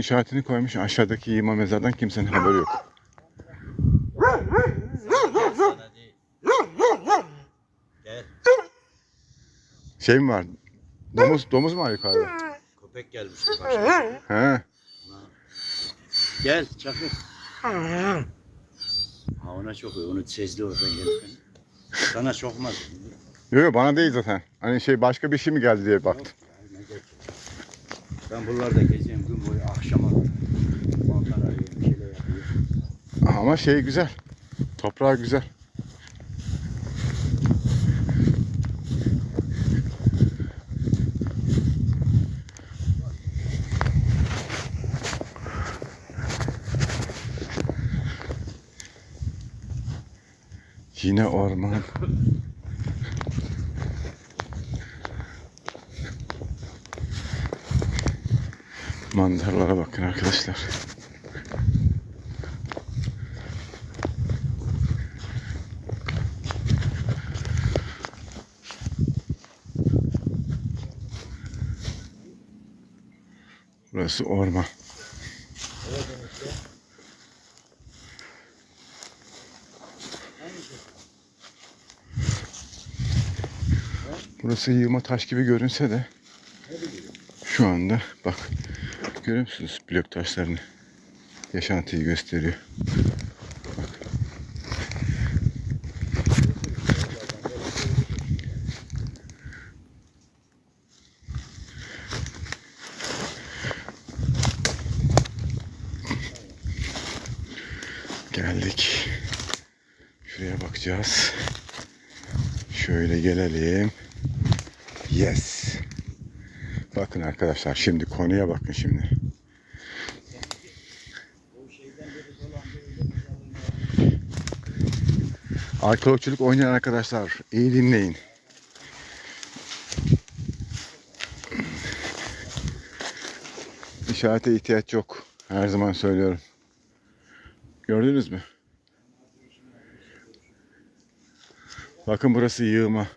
İşaretini koymuş aşağıdaki yığma mezardan kimsenin haberi yok. Şey mi var? Domuz, domuz mu var yukarıda? Köpek gelmişti başta. He. Gel çakır. Ha ona çok onu sezdi oradan gelirken. Sana çokmaz. Yok yok bana değil zaten. Hani şey başka bir şey mi geldi diye baktım. Ben buralarda gezeyim gün boyu akşama. Mantar arıyorum bir şeyler yapıyorum. Ama şey güzel. Toprağı güzel. Yine orman. Manzaralara bakın arkadaşlar. Burası orman. Burası yığma taş gibi görünse de şu anda bak görüyor musunuz blok taşlarını? Yaşantıyı gösteriyor. Geldik. Şuraya bakacağız. Şöyle gelelim. Yes. Bakın arkadaşlar şimdi konuya bakın şimdi. Arkeologçuluk oynayan arkadaşlar iyi dinleyin. İşarete ihtiyaç yok. Her zaman söylüyorum. Gördünüz mü? Bakın burası yığma.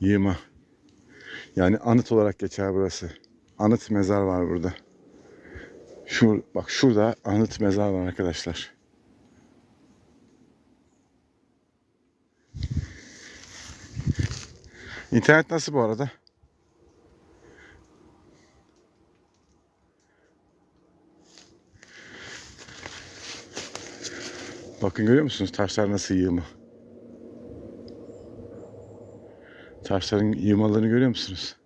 Yığma. Yani anıt olarak geçer burası. Anıt mezar var burada. Şu bak şurada anıt mezar var arkadaşlar. İnternet nasıl bu arada? Bakın görüyor musunuz taşlar nasıl yığma? Taşların yığmalarını görüyor musunuz?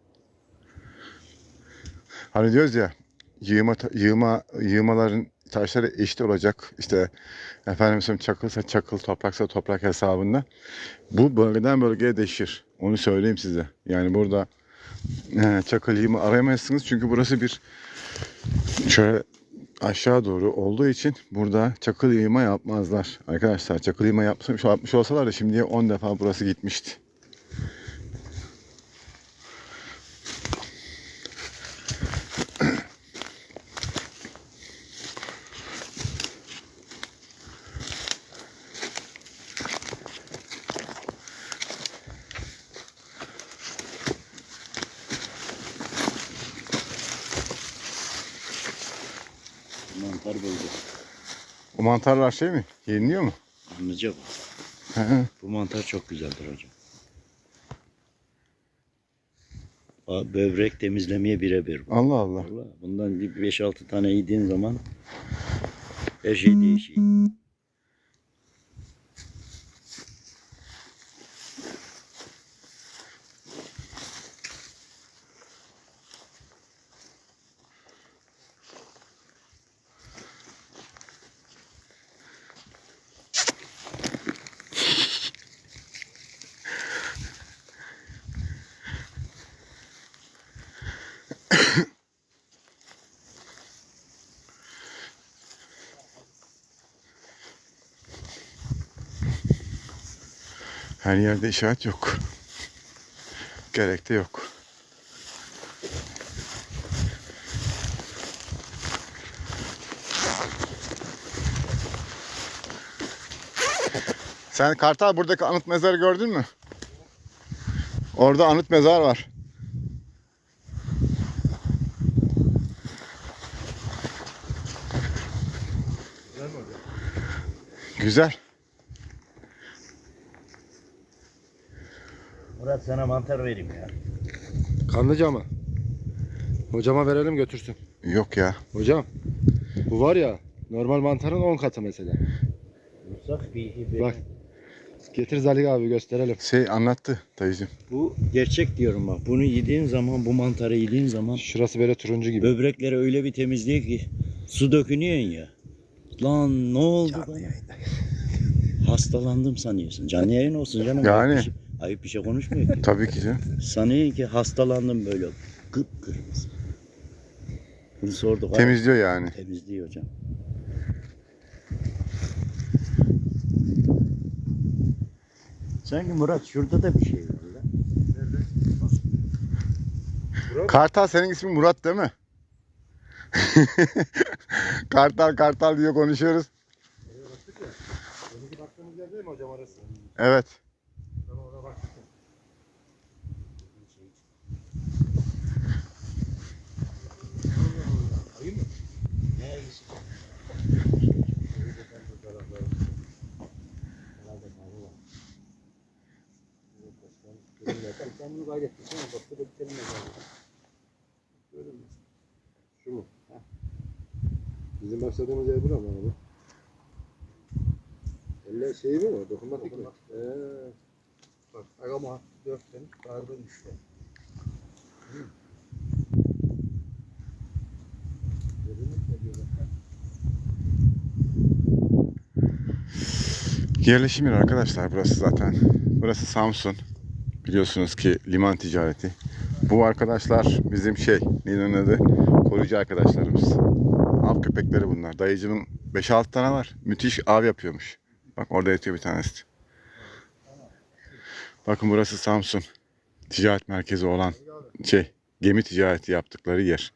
Hani diyoruz ya yığma yığma yığmaların taşları eşit olacak. İşte efendim söyleyeyim çakılsa çakıl, topraksa toprak hesabında. Bu bölgeden bölgeye değişir. Onu söyleyeyim size. Yani burada e, çakıl yığma arayamazsınız çünkü burası bir şöyle aşağı doğru olduğu için burada çakıl yığma yapmazlar. Arkadaşlar çakıl yığma yapmış, yapmış olsalar da şimdiye 10 defa burası gitmişti. Mantar buldu. O mantarlar şey mi? Yeniliyor mu? Hı hı. Bu mantar çok güzeldir hocam. Böbrek temizlemeye birebir. bu. Allah Allah. Vallahi bundan bir 5-6 tane yediğin zaman her şey değişiyor. Her yerde işaret yok. Gerek de yok. Sen Kartal buradaki anıt mezarı gördün mü? Orada anıt mezar var. Güzel. Murat sana mantar vereyim ya. Kanlıca mı? Hocama verelim götürsün. Yok ya. Hocam bu var ya normal mantarın 10 katı mesela. Musak bir, bir Bak. Getir Zalik abi gösterelim. Şey anlattı dayıcım. Bu gerçek diyorum bak. Bunu yediğin zaman, bu mantarı yediğin zaman Şurası böyle turuncu gibi. böbrekleri öyle bir temizliyor ki su dökünüyorsun ya. Lan ne oldu bana? Hastalandım sanıyorsun. Canlı yayın olsun canım. Yani. Şey, ayıp bir şey konuşmuyor ki. Tabii ki canım. Sanıyorsun ki hastalandım böyle. Kıpkırmızı. Bunu sorduk. abi. Temizliyor yani. Temizliyor hocam. Sanki Murat şurada da bir şey var lan. Kartal senin ismin Murat değil mi? kartal kartal diye konuşuyoruz. Evet. Bunu kaydettin. Sonra başka da bir kelime Şu mu? Bizim başladığımız yer bura mı abi? Elle şeyi mi o? Dokunmatik mi? Ee, Bak arama dörtten karbon üçte. Yerleşim yeri arkadaşlar burası zaten. Burası Samsun. Biliyorsunuz ki liman ticareti. Bu arkadaşlar bizim şey, neydi onun adı? Koruyucu arkadaşlarımız. Av köpekleri bunlar. Dayıcımın 5-6 tane var. Müthiş av yapıyormuş. Bak orada yatıyor bir tanesi. Bakın burası Samsun. Ticaret merkezi olan şey, gemi ticareti yaptıkları yer.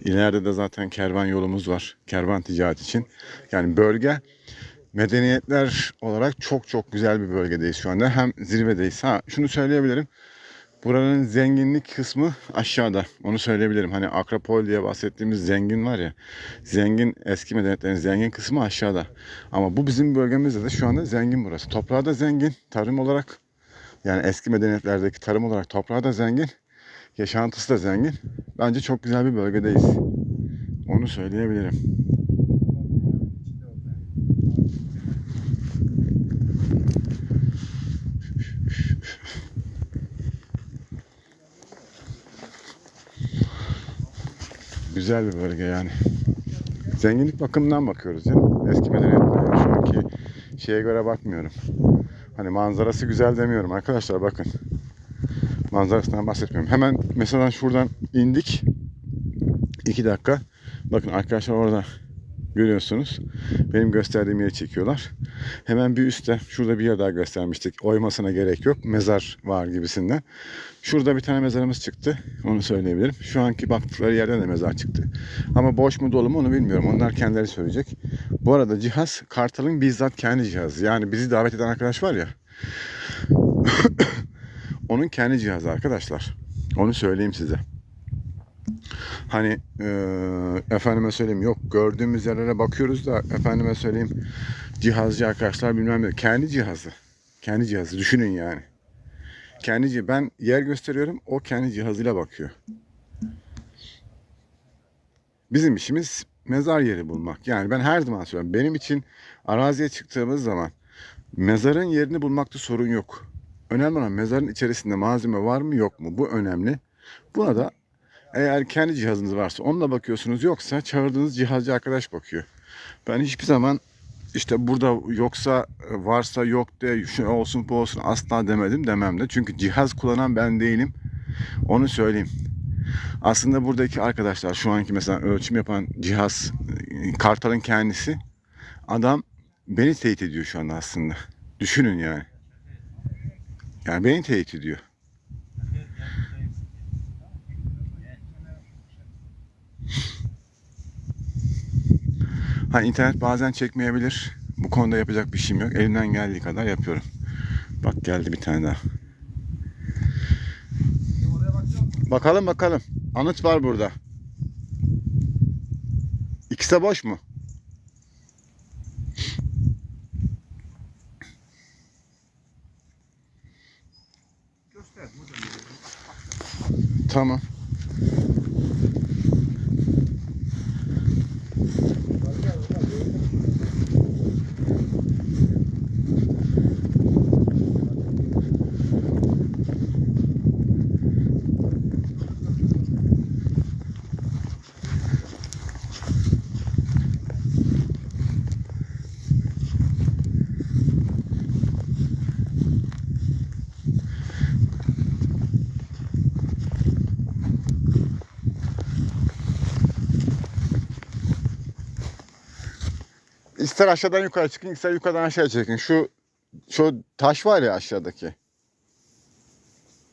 İleride de zaten kervan yolumuz var. Kervan ticareti için. Yani bölge medeniyetler olarak çok çok güzel bir bölgedeyiz şu anda. Hem zirvedeyiz. Ha şunu söyleyebilirim. Buranın zenginlik kısmı aşağıda. Onu söyleyebilirim. Hani Akropol diye bahsettiğimiz zengin var ya. Zengin eski medeniyetlerin zengin kısmı aşağıda. Ama bu bizim bölgemizde de şu anda zengin burası. Toprağı da zengin. Tarım olarak yani eski medeniyetlerdeki tarım olarak toprağı da zengin. Yaşantısı da zengin. Bence çok güzel bir bölgedeyiz. Onu söyleyebilirim. Güzel bir bölge yani. Zenginlik bakımından bakıyoruz ya. Eski medeniyetlere şu anki şeye göre bakmıyorum. Hani manzarası güzel demiyorum arkadaşlar bakın. Manzarasından bahsetmiyorum. Hemen mesela şuradan indik. 2 dakika. Bakın arkadaşlar orada görüyorsunuz. Benim gösterdiğim yeri çekiyorlar. Hemen bir üstte şurada bir yer daha göstermiştik. Oymasına gerek yok. Mezar var gibisinden. Şurada bir tane mezarımız çıktı. Onu söyleyebilirim. Şu anki baktıkları yerden de mezar çıktı. Ama boş mu dolu mu onu bilmiyorum. Onlar kendileri söyleyecek. Bu arada cihaz Kartal'ın bizzat kendi cihazı. Yani bizi davet eden arkadaş var ya. Onun kendi cihazı arkadaşlar. Onu söyleyeyim size. Hani eee efendime söyleyeyim yok gördüğümüz yerlere bakıyoruz da efendime söyleyeyim cihazcı arkadaşlar bilmem ne. Kendi cihazı. Kendi cihazı düşünün yani. Kendi ben yer gösteriyorum o kendi cihazıyla bakıyor. Bizim işimiz mezar yeri bulmak. Yani ben her zaman söylüyorum. Benim için araziye çıktığımız zaman mezarın yerini bulmakta sorun yok. Önemli olan mezarın içerisinde malzeme var mı yok mu? Bu önemli. Buna da eğer kendi cihazınız varsa onunla bakıyorsunuz. Yoksa çağırdığınız cihazcı arkadaş bakıyor. Ben hiçbir zaman işte burada yoksa varsa yok de şu olsun bu olsun asla demedim demem de. Çünkü cihaz kullanan ben değilim. Onu söyleyeyim. Aslında buradaki arkadaşlar şu anki mesela ölçüm yapan cihaz Kartal'ın kendisi adam beni teyit ediyor şu anda aslında. Düşünün yani. Yani beni teyit ediyor. Ha internet bazen çekmeyebilir. Bu konuda yapacak bir şeyim yok. Elimden geldiği kadar yapıyorum. Bak geldi bir tane daha. Bakalım bakalım. Anıt var burada. İkisi de boş mu? Tamam. İster aşağıdan yukarı çıkın, ister yukarıdan aşağı çekin. Şu şu taş var ya aşağıdaki.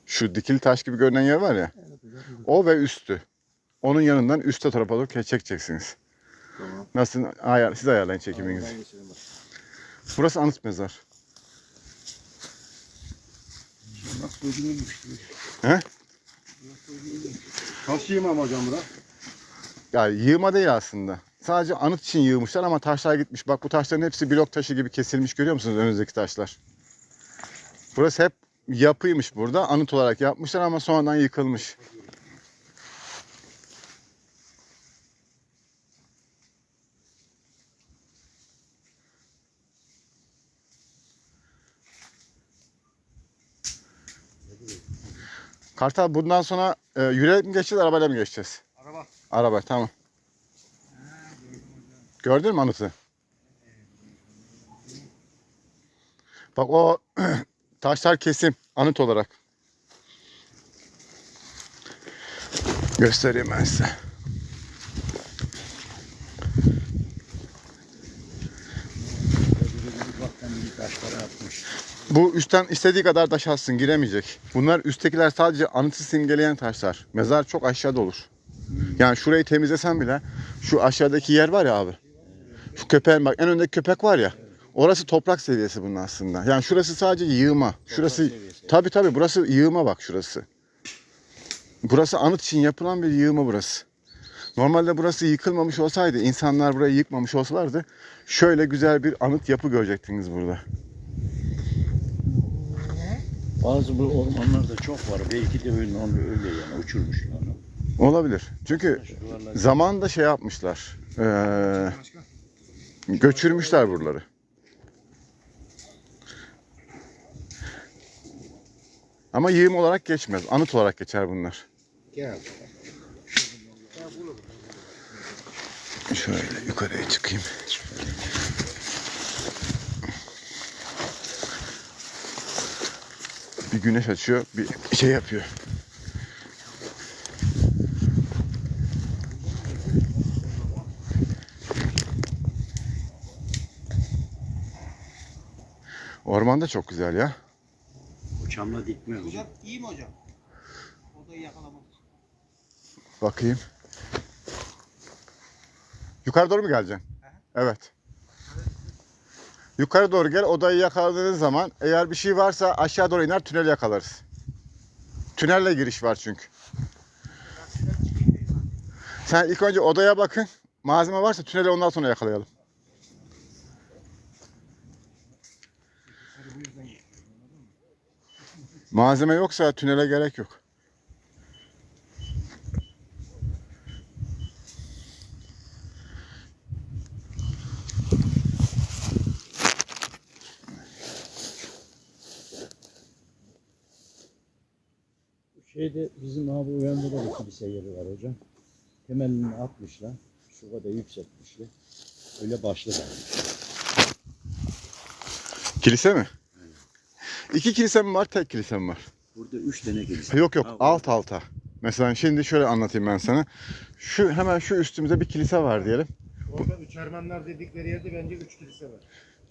Şu dikili taş gibi görünen yer var ya. O ve üstü. Onun yanından üste tarafa doğru ke- çekeceksiniz. Tamam. Nasıl ayar, siz ayarlayın çekiminizi. Burası anıt mezar. Bak bölümüymüş. He? Taş yığmam hocam bura. Yani yığma değil aslında. Sadece anıt için yığmışlar ama taşlar gitmiş. Bak bu taşların hepsi blok taşı gibi kesilmiş görüyor musunuz önünüzdeki taşlar? Burası hep yapıymış burada. Anıt olarak yapmışlar ama sonradan yıkılmış. Kartal bundan sonra e, yürüyerek mi geçeceğiz, arabayla mı geçeceğiz? Araba. Araba tamam. Gördün mü anıtı? Bak o taşlar kesim anıt olarak. Göstereyim ben size. Bu üstten istediği kadar taş atsın giremeyecek. Bunlar üsttekiler sadece anıtı simgeleyen taşlar. Mezar çok aşağıda olur. Yani şurayı temizlesen bile şu aşağıdaki yer var ya abi. Şu köpeğin bak en öndeki köpek var ya. Orası toprak seviyesi bunun aslında. Yani şurası sadece yığma. Şurası seviyesi. tabi tabi burası yığma bak şurası. Burası anıt için yapılan bir yığma burası. Normalde burası yıkılmamış olsaydı, insanlar burayı yıkmamış olsalardı şöyle güzel bir anıt yapı görecektiniz burada. Bazı bu ormanlarda çok var. Belki de öyle, onu öyle yani uçurmuşlar onu. Olabilir. Çünkü zamanında şey yapmışlar. eee, göçürmüşler buraları. Ama yığım olarak geçmez. Anıt olarak geçer bunlar. Gel. Şöyle yukarıya çıkayım. Bir güneş açıyor, bir şey yapıyor. Orman da çok güzel ya. uçamla dikmiyor. Hocam iyi mi hocam? Odayı yakalamak. Bakayım. Yukarı doğru mu geleceksin? Evet. Yukarı doğru gel. Odayı yakaladığınız zaman eğer bir şey varsa aşağı doğru iner tünel yakalarız. Tünelle giriş var çünkü. Sen ilk önce odaya bakın. Malzeme varsa tüneli ondan sonra yakalayalım. Malzeme yoksa tünele gerek yok. Şeyde bizim abi uyanda da bir kilise yeri var hocam. Temelini atmışlar. Şu kadar yükseltmişler. Öyle başladı. Kilise mi? İki kilise mi var, tek kilise mi var? Burada üç tane kilise. Yok yok, Ha, alt alta. Mesela şimdi şöyle anlatayım ben sana. Şu hemen şu üstümüzde bir kilise var diyelim. Orada üç Ermenler dedikleri yerde bence üç kilise var.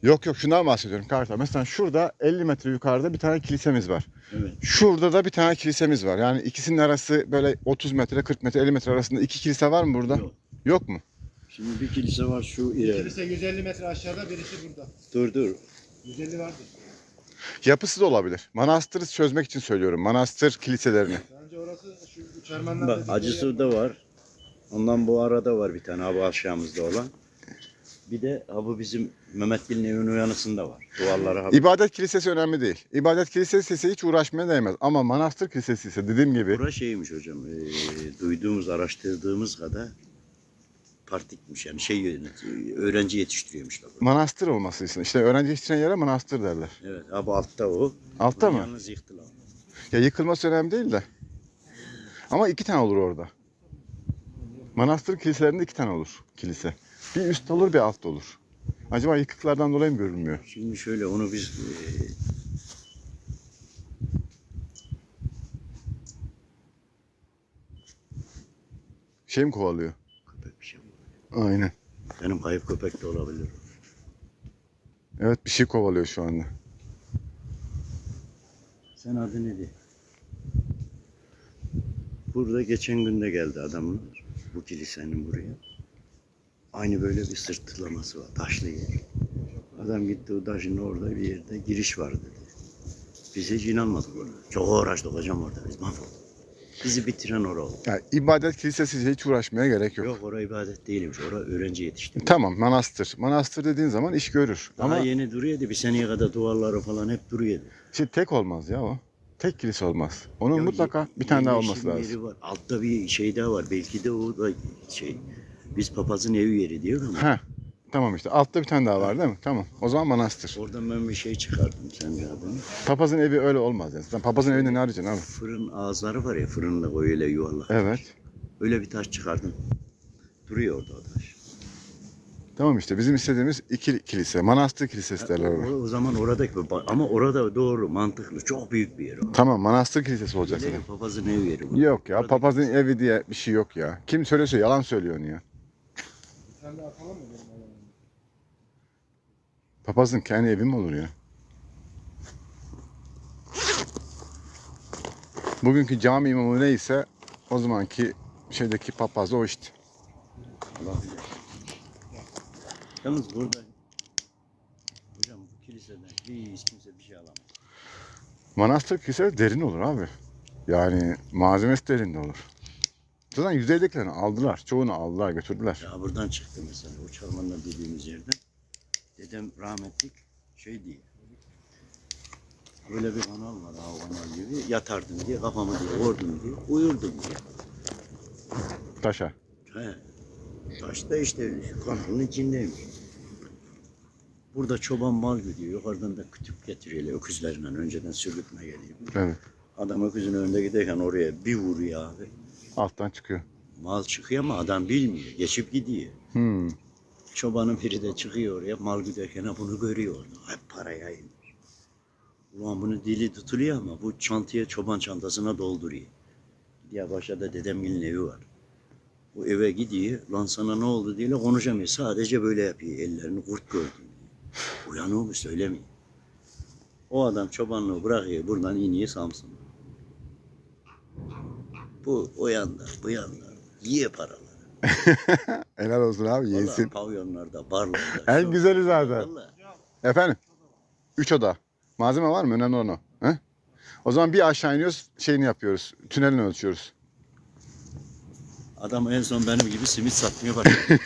Yok yok şundan bahsediyorum Kartal. Mesela şurada 50 metre yukarıda bir tane kilisemiz var. Evet. Şurada da bir tane kilisemiz var. Yani ikisinin arası böyle 30 metre, 40 metre, 50 metre arasında iki kilise var mı burada? Yok. Yok mu? Şimdi bir kilise var şu ileri. Kilise 150 metre aşağıda birisi burada. Dur dur. 150 vardır. Yapısı da olabilir. Manastırı çözmek için söylüyorum. Manastır kiliselerini. Bence orası şu üç Ermenler Bak dedikleri acısı da var. Ondan bu arada var bir tane abi aşağımızda olan. Bir de ha bu bizim Mehmet Bil'in evin uyanısında var. Duvarları ha. İbadet kilisesi önemli değil. İbadet kilisesi ise hiç uğraşmaya değmez. Ama manastır kilisesi ise dediğim gibi Bura şeymiş hocam. eee, duyduğumuz, araştırdığımız kadar partikmiş yani şey yönetiyor, öğrenci yetiştiriyormuşlar. burada. manastır olması için. İşte öğrenci yetiştiren yere manastır derler. Evet, ha bu altta o. Altta Bunu mı? Yalnız yıktılar. Ya yıkılması önemli değil de. Ama iki tane olur orada. Manastır kiliselerinde iki tane olur kilise. Bir üst olur bir alt olur. Acaba yıkıklardan dolayı mı görünmüyor? Şimdi şöyle onu biz eee, Şey mi kovalıyor? köpek bir şey mi? Aynen. Benim kayıp köpek de olabilir. Evet bir şey kovalıyor şu anda. Sen adı neydi? Burada geçen günde geldi adamlar. Bu kilisenin buraya. Aynı böyle bir sırtlaması var. Taşlı yer. Adam gitti o taşın orada bir yerde giriş var dedi. Biz hiç inanmadık ona. Çok uğraştık hocam orada biz mahvolduk. Bizi bitiren orada oldu. Yani ibadet kilisesi hiç uğraşmaya gerek yok. Yok orası ibadet değilmiş. Orası öğrenci yetiştirme. Tamam manastır. Manastır dediğin zaman iş görür. Daha Ama yeni duruyordu. Bir seneye kadar duvarları falan hep duruyordu. şey tek olmaz ya o. Tek kilise olmaz. Onun Ya mutlaka ye- bir tane daha olması lazım. yeri var. Altta bir şey daha var. Belki de o da şey. Biz papazın evi yeri diyor ama. Ha. Tamam işte. Altta bir tane daha var değil mi? Tamam. O zaman manastır. Oradan ben bir şey çıkardım sen de adını. Papazın evi öyle olmaz yani. Sen papazın evinde ne arayacaksın abi? Fırın ağızları var ya fırınla öyle yuvarlak. Evet. Öyle bir taş çıkardım. Duruyor orada o taş. Tamam işte bizim istediğimiz iki kilise. Manastır kilisesi derler ona. o zaman oradaki ama orada doğru mantıklı çok büyük bir yer o. Tamam manastır kilisesi olacak Öyle zaten. bir papazın evi yeri bu. Yok ya Oradaki- papazın evi diye bir şey yok ya. Kim söylüyorsa yalan söylüyor onu ya. Sen de atalım mı benim? Papazın kendi evi mi olur ya? Bugünkü cami imamı neyse o zamanki şeydeki papaz o işte. Yalnız burada hocam bu kiliseden hiç kimse bir şey alamaz. Manastır kilisesi derin olur abi. Yani malzemesi derin de olur. Zaten yüzeydekilerini aldılar. Çoğunu aldılar götürdüler. Ya buradan çıktı mesela o Çalman'da dediğimiz yerden. Dedem rahmetlik şey diye. Böyle bir kanal var ha kanal gibi. Yatardım diye kafamı diye vurdum diye uyurdum diye. Taşa. He. Taş da işte kanalın içindeymiş. Burada çoban mal gidiyor. Yukarıdan da kütük getiriyorlar öküzlerle. Önceden sürgütme geliyor. Evet. Adam öküzün önünde giderken oraya bir vuruyor abi. Alttan çıkıyor. Mal çıkıyor ama adam bilmiyor. Geçip gidiyor. Hmm. Çobanın biri de çıkıyor oraya mal giderken bunu görüyor orada. Hep paraya inmiş. Ulan bunu dili tutuluyor ama bu çantaya çoban çantasına dolduruyor. Diye başta dedemgilin evi var. Bu eve gidiyor. Lan sana ne oldu diye konuşamıyor. Sadece böyle yapıyor. Ellerini kurt gördüm diye. Uyanıyor mu söylemiyor. O adam çobanlığı bırakıyor. Buradan iniyor Samsun'a. Bu o yanda, bu yanda. Yiye paraları. Helal olsun abi yesin. pavyonlarda, barlarda. En çok- güzeli zaten. Vallahi. Efendim? Üç oda. Malzeme var mı? Önemli olan o. He? O zaman bir aşağı iniyoruz, şeyini yapıyoruz. Tünelini ölçüyoruz. Adam en son benim gibi simit satmaya başladı.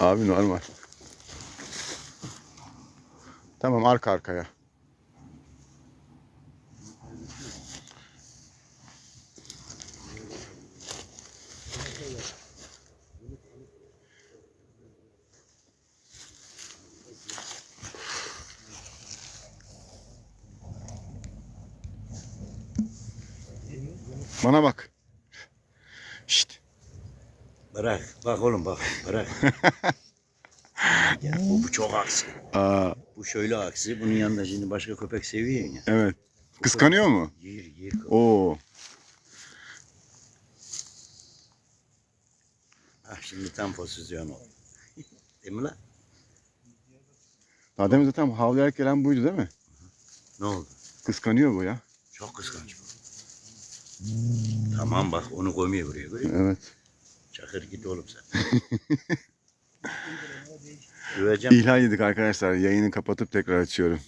Abi normal. Tamam arka arkaya. Bana bak. Şşt. bırak. Bak oğlum bak. Bırak. ya, bu, bu çok aksi. Aa, Bu şöyle aksi. Bunun yanında şimdi başka köpek seviyor ya. evet. Kıskanıyor mu? Yer yer. köpek. Oo. Ah şimdi tam pozisyon oldu. Değil mi lan? Daha demin zaten havlayarak gelen buydu değil mi? Ne oldu? Kıskanıyor bu ya. Çok kıskanç bu. Tamam bak onu koymuyor buraya. Görüyor musun? Evet. Çakır git oğlum sen. Döveceğim. İhlal yedik arkadaşlar. Yayını kapatıp tekrar açıyorum.